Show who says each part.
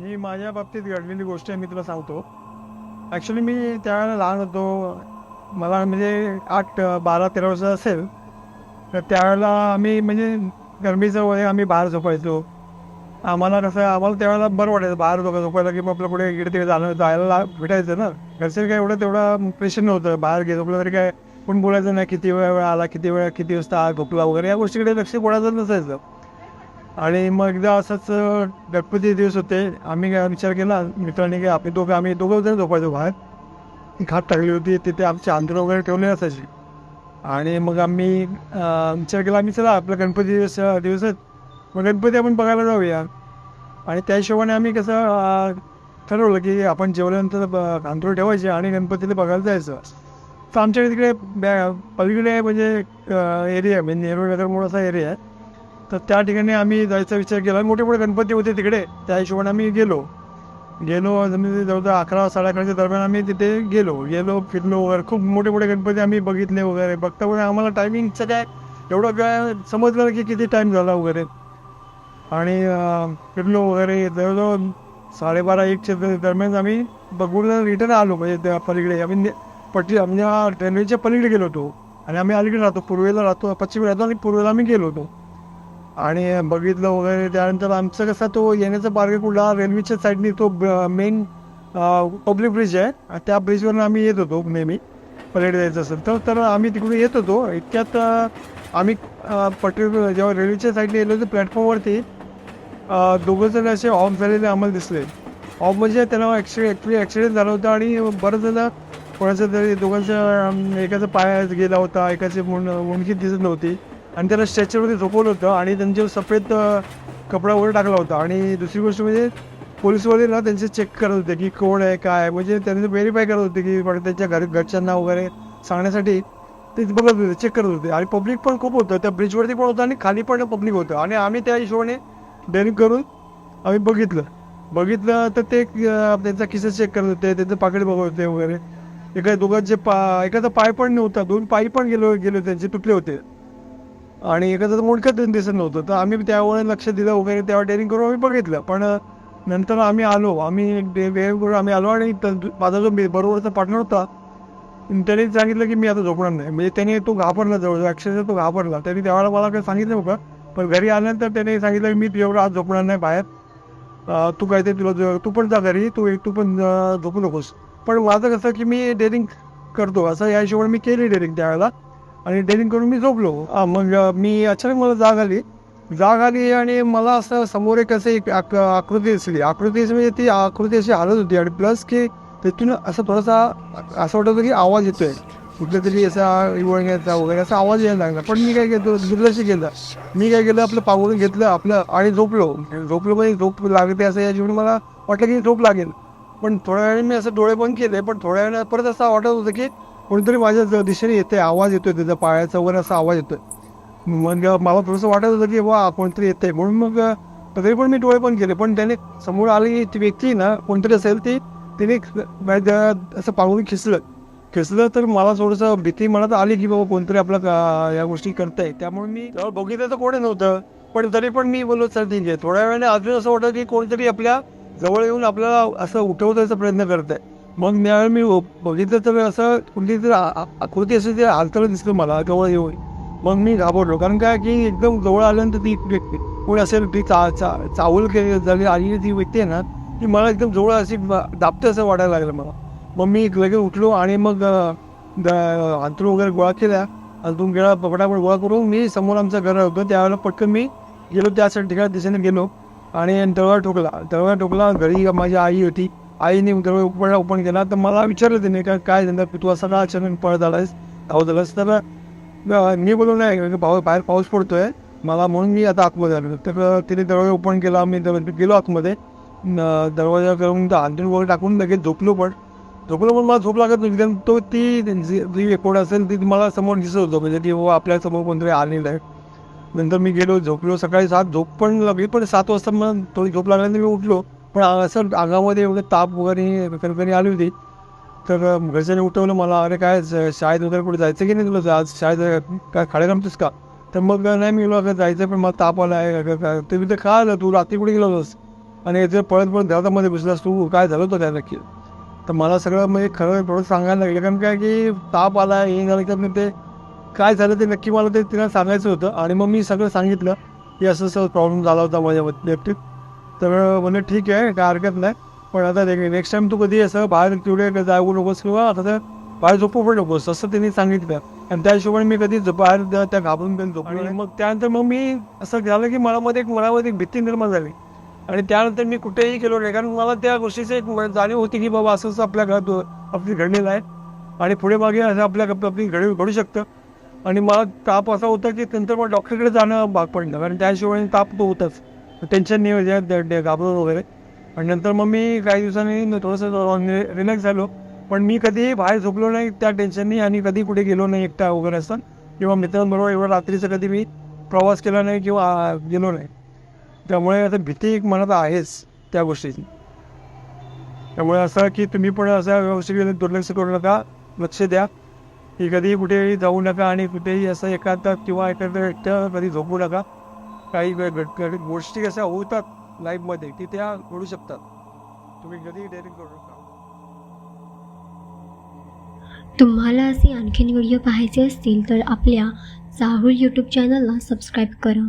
Speaker 1: ही माझ्या बाबतीत घडलेली गोष्ट आहे मी तुला सांगतो. ॲक्च्युली मी त्यावेळेला लहान होतो. मला म्हणजे आठ बारा तेरा वर्ष असेल. तर त्यावेळेला आम्ही म्हणजे गरमीचं वय आम्ही बाहेर झोपायचो. आम्हाला कसं आम्हाला त्यावेळेला बरं वाटायचं बाहेर झोपा झोपायला की आपलं कुठे इकडे तिकडे जाणं जायला भेटायचं ना. घरचे काय एवढं तेवढं प्रेशर नव्हतं. बाहेर गे झोपलं तरी काय कोण बोलायचं नाही किती वेळ वेळ आला किती वेळ किती वाजता झोपला वगैरे या गोष्टीकडे लक्ष कोणाचं नसायचं. आणि मग एकदा असंच गणपती दिवस होते. आम्ही काय विचार केला मित्रांनी काय आम्ही दोघं आम्ही दोघं जण झोपायचो बाहेर. ती खाट टाकली होती तिथे आमचे आंदोलन वगैरे ठेवले असायचे आणि मग आम्ही विचार केला आम्ही चला आपला गणपती दिवस दिवस मग गणपती आपण बघायला जाऊया. आणि त्या हिशोबाने आम्ही कसं ठरवलं की आपण जेवल्यानंतर ब- ठेवायचे आणि गणपतीला बघायला जायचं. तर आमच्या तिकडे बॅ पलीकडे म्हणजे एरिया म्हणजे नेहरू नगर असा एरिया आहे. तर त्या ठिकाणी आम्ही जायचा विचार केला. मोठे मोठे गणपती होते तिकडे. त्या हिशोबाने आम्ही गेलो. गेलो जवळजवळ अकरा साडे अकराच्या दरम्यान आम्ही तिथे गेलो. गेलो फिरलो वगैरे. खूप मोठे मोठे गणपती आम्ही बघितले वगैरे. बघता वगैरे आम्हाला टायमिंगचं काय एवढं काय समजलं की किती टाईम झाला वगैरे. आणि फिरलो वगैरे. जवळजवळ साडेबारा एकच्या दरम्यान आम्ही बघून रिटर्न आलो. म्हणजे त्या पलीकडे. आम्ही पटी पट्टी म्हणजे रेल्वेच्या पलीकडे गेलो होतो. आणि आम्ही अलीकडे राहतो. पूर्वेला राहतो. पश्चिमेला राहतो आणि पूर्वेला आम्ही गेलो होतो. आणि बघितलं वगैरे त्यानंतर आमचं कसं तो येण्याचा मार्ग कुठला रेल्वेच्या साईडनी तो मेन पब्लिक ब्रिज आहे. त्या ब्रिजवरून आम्ही येत होतो नेहमी परेड जायचं असेल तर. तर आम्ही तिकडून येत होतो. इतक्यात आम्ही पट्टी जेव्हा रेल्वेच्या साईडने गेलो होतो प्लॅटफॉर्मवरती दोघं जण असे ऑफ झालेले आम्हाला दिसले. ऑफ म्हणजे त्यांना ॲक्सिडे ॲक्च्युली ॲक्सिडेंट झाला होता आणि बरं जण कोणाचं तरी दोघांचं एकाचा पाय गेला होता एकाची मुंड मुंडकी दिसत नव्हती. आणि त्याला स्ट्रेचरवरती झोपवलं होतं आणि त्यांच्यावर सफेद कपडा वगैरे टाकला होता. आणि दुसरी गोष्ट म्हणजे पोलीसवाले ना त्यांचे चेक करत होते की कोण आहे काय म्हणजे त्यांचे व्हेरीफाय करत होते की पण त्यांच्या घरी घरच्यांना वगैरे सांगण्यासाठी ते बघत होते चेक करत होते. आणि पब्लिक पण खूप होतं. त्या ब्रिजवरती पण होतं आणि खाली पण पब्लिक होतं. आणि आम्ही त्या हिशोबाने डेअरिंग करून आम्ही बघितलं. बघितलं तर ते त्यांचा किस्सा चेक करत होते त्यांचं पाकिट बघत होते वगैरे. एका दोघांचे पा एकाचा पाय पण नव्हता दोन पायी पण गेलो गेले त्यांचे तुटले होते. आणि एखादं मुंडकं दिसत नव्हतं. तर आम्ही त्यावेळेला लक्ष दिलं वगैरे तेव्हा डेअरिंग करून आम्ही बघितलं. पण नंतर आम्ही आलो. आम्ही एक डे- वेळ करून आम्ही आलो आणि माझा जो मी- बरोबरचा पार्टनर होता त्याने सांगितलं की मी आता झोपणार नाही. म्हणजे त्याने तो घाबरला जवळजवळ अक्षरशः तो घाबरला. त्यांनी त्यावेळेला मला काही सांगितलं होतं पण घरी आल्यानंतर त्याने सांगितलं की मी तुझ्यावर आज झोपणार नाही बाहेर. तू काय ते तुला तू पण जा घरी तू एक तू पण झोपू नकोस. पण माझं कसं की मी डेअरिंग करतो. असं या हिशोबाने मी केली डेअरिंग त्यावेळेला. आणि डेअरिंग करून मी झोपलो. मग मी अचानक मला जाग आली. जाग आली आणि मला असं समोर एक असं एक आक- आकृती दिसली. आकृती दिसली म्हणजे ती आकृती अशी हालत होती आणि प्लस की तिथून असं थोडासा असं वाटत होतं की आवाज येतोय. कुठल्या तरी असा इवळण्याचा वगैरे असा आवाज यायला लागला. पण मी काय केलं दुर्लक्ष केलं. मी काय केलं आपलं पावरून घेतलं आपलं आणि झोपलो. झोपलो म्हणजे झोप लागते असं या जीवन मला वाटलं की झोप लागेल. पण थोड्या वेळाने मी असं डोळे बंद केले. पण थोड्या वेळाने परत असं वाटत होतं की कोणीतरी माझ्या ज- दिशेने येते आवाज येतोय त्याचा पायाचा वगैरे असा आवाज येतोय. मग मला थोडंसं वाटत होतं की वा कोणतरी येते म्हणून मग तरी पण मी डोळे पण केले. पण त्याने समोर आली ती व्यक्ती ना कोणतरी असेल ती तिने असं पाहून खिचलं खिचलं तर मला थोडंसं भीती मनात आली की बाबा कोणतरी आपलं का- या गोष्टी करताय. त्यामुळे मी बघितलं तर कोणी नव्हतं. पण तरी पण मी बोललो सर ठीक आहे. थोड्या वेळाने अजून असं वाटतं की कोणतरी आपल्या जवळ येऊन आपल्याला असं उठवण्याचा प्रयत्न करत आहे मग त्यावेळी मी बघितलं तर असं कुठली तर आकृती असं ते हालताना दिसलं मला जवळ येऊन मग मी घाबरलो. कारण काय की एकदम जवळ आल्यानंतर ती व्यक्ती कोणी असेल ती चा चा चावल केली झाली आलेली ती व्यक्ती आहे ना ती मला एकदम जवळ अशी दाबते असं वाटायला लागलं मला. मग मी लगेच उठलो आणि मग अंतरू द- वगैरे गोळा केल्या. अंथरूण गेला पटापट गोळा करून मी समोर आमचं घर होतं. त्यावेळेला पटकन मी गेलो त्या ठिकाणी दिशेने गेलो आणि दरवाजा ठोकला. दरवाजा ठोकला घरी माझी आई होती. आईने दरवाजा ओपन ओपन केला तर मला विचारलं त्याने का काय झालं तू असा का अचानक पळत आलास धावत आलास तर मी बोललो नाही पाऊस बाहेर पाऊस पडतोय. मला म्हणून मी आता आतमध्ये आलो. तर तिने दरवाजा ओपन केला मी गेलो आतमध्ये. दरवाजा करून अंतरून वगैरे टाकून लगेच झोपलो पण. झोपलो पण मला झोप लागत नाही कारण तो ती जी रेकॉर्ड असेल ती मला समोर दिसत होतं. म्हणजे ती बाबा आपल्यासमोर कोणतरी आलेलं आहे. नंतर मी गेलो झोपलो. सकाळी सात झोप पण लागली पण सात वाजता मग थोडी झोप लागल्यानंतर मी उठलो. पण असं अंगामध्ये एवढं ताप वगैरे कणकणी आली होती. तर घरच्याने उठवलं मला अरे काय शाळेत वगैरे कुठे जायचं की नाही तुला आज? शाळेत काय खाडे रमतोस का? तर मग नाही मी गेलो जायचं पण मला ताप आला आहे अगं काय तर मी तर आलं तू रात्री कुठे गेलो होतास? आणि जर पळत पळत घरामध्ये घुसलास तू काय झालं होतं काय नक्की? तर मला सगळं म्हणजे खरं थोडं सांगायला लागलं कारण काय की ताप आला हे झालं तर ते काय झालं ते नक्की मला ते तिला सांगायचं होतं. आणि मग मी सगळं सांगितलं की असं असं प्रॉब्लेम झाला होता माझ्या बाबतीत तर म्हणजे ठीक आहे काय हरकत नाही. पण आता नेक्स्ट टाइम तू कधी असं बाहेर तेवढे जाऊ नकोस किंवा आता तर बाहेर झोपू पण नकोस असं त्यांनी सांगितलं. आणि त्या हिशोबाने मी कधी बाहेर त्या- घाबरून पण झोपलो मग त्यानंतर मग मी असं झालं की मला मध्ये एक मनामध्ये एक भीती निर्माण झाली. आणि त्यानंतर मी कुठेही गेलो नाही. कारण मला त्या गोष्टीची एक जाणीव होती की बाबा असं असं आपल्या घरात आपली घडलेलं आहे. आणि पुढे मागे असं आपल्या आपली घडी घडू शकतं. आणि मला ताप असा होता की नंतर मग डॉक्टरकडे जाणं भाग पडलं. कारण त्या हिशोबाने ताप तो होताच. टेन्शन नाही होते घाबरत वगैरे. आणि नंतर मग मी काही दिवसांनी थोडंसं रिलॅक्स झालो. पण मी कधीही बाहेर झोपलो नाही त्या टेन्शननी आणि कधी कुठे गेलो नाही एकटा वगैरे असं किंवा मित्रांबरोबर एवढं रात्रीचं कधी मी प्रवास केला नाही किंवा गेलो नाही. त्यामुळे आता भीती एक मनात आहेच त्या गोष्टीची. त्यामुळे असं की तुम्ही पण असं व्यवस्थित दुर्लक्ष करू नका. लक्ष द्या. की कधीही कुठेही जाऊ नका आणि कुठेही असं एखादा किंवा एखादं एकटं कधी झोपू नका. काही गोष्टी अशा होतात लाईफमध्ये की त्या घडू शकतात. तुम्ही कधीही डेअरिंग करू शकता
Speaker 2: तुम्हाला असे आणखीन व्हिडिओ पाहायचे असतील तर आपल्या चाहूल यूट्यूब चॅनलला सबस्क्राईब करा.